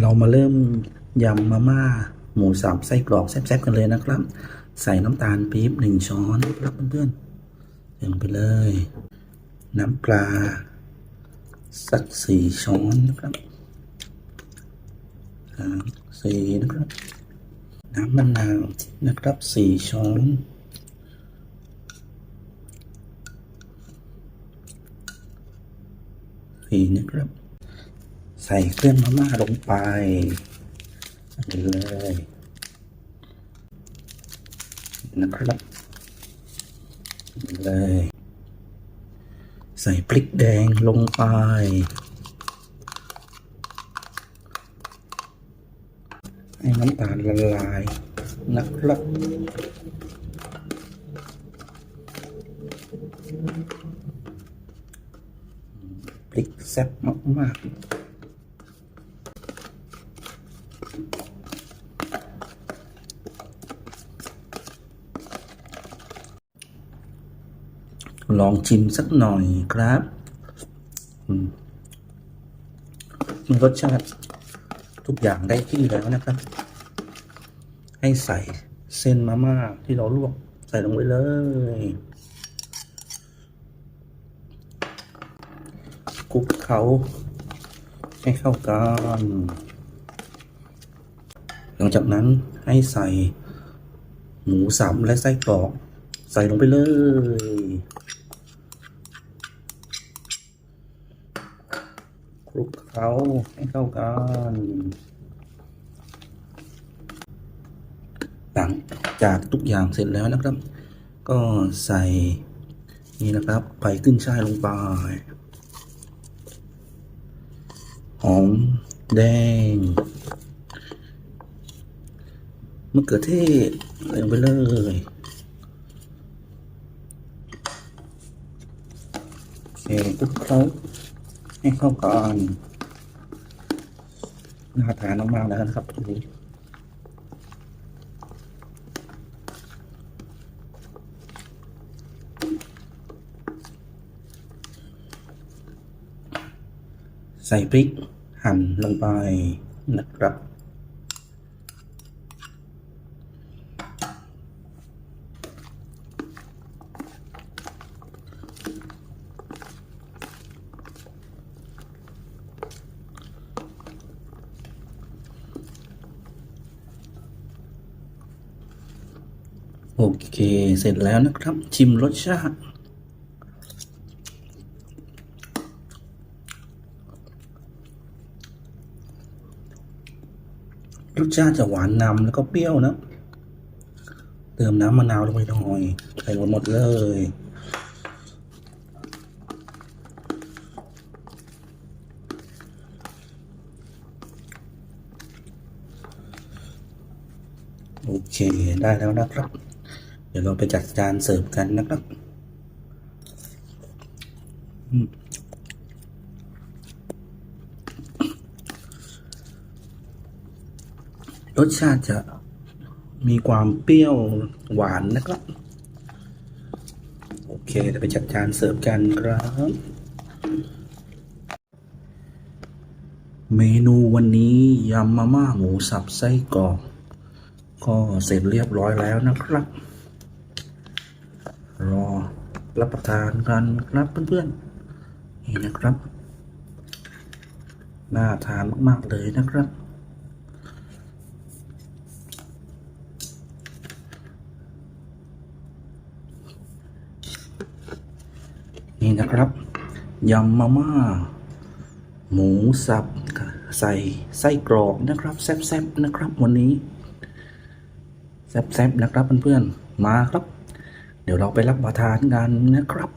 เรามาเริ่มยำมาม่า หมูสับไส้กรอกแซ่บๆกันเลยนะครับ ใส่น้ำตาลปี๊บหนึ่งช้อนครับเพื่อนๆใส่ลงไปเลย น้ำปลา สักสี่ช้อนนะครับสามสี่นะครับ น้ำมะนาวนะครับสี่ช้อนสี่นะครับ ส่เครื่องมาม่าลงไปเลยนะครับเลย ใส่พริกแดงลงไป ให้น้ำตาลละลายนะครับพริกแซ่บมากๆ ลองชิมสักหน่อยครับรสชาติทุกอย่างได้ที่แล้วนะครับ ให้ใส่เส้นมาม่าที่เราลวกใส่ลงไปเลย คลุกเขาให้เข้ากัน หลังจากนั้นให้ใส่หมูสับและไส้กรอก ใส่ลงไปเลย คลุกเขาให้เข้ากันหลังจากทุกอย่างเสร็จแล้วนะครับ ก็ใส่นี่นะครับใบขึ้นช่ายลงไปหอมแดงมะเขือเทศใส่ลงไปเลยโอเคคลุกเคล้า ให้เข้ากันน่าทานมากๆแล้วนะครับทีนี้ใส่พริกหั่นลงไปนะครับ โอเค เสร็จแล้วนะครับ ชิมรสชาติ รสชาติจะหวานนำแล้วก็เปรี้ยวนะ เติมน้ำมะนาวลงไปหน่อย ใส่ลงหมดเลย โอเค ได้แล้วนะครับ เดี๋ยวเราไปจัดจานเสิร์ฟกันนะครับรสชาติจะมีความเปรี้ยวหวานนะครับ โอเคเดี๋ยวไปจัดจานเสิร์ฟกันครับ เมนูวันนี้ยำมาม่าหมูสับไส้กรอกก็เสร็จเรียบร้อยแล้วนะครับ รอรับประทานกันครับเพื่อนๆนี่นะครับ น่าทานมากๆเลยนะครับ นี่นะครับยำมาม่า หมูสับใส่ไส้กรอกนะครับแซ่บๆนะครับวันนี้แซ่บๆนะครับเพื่อนๆมาครับ เดี๋ยวเราไปรับประทานกันนะครับ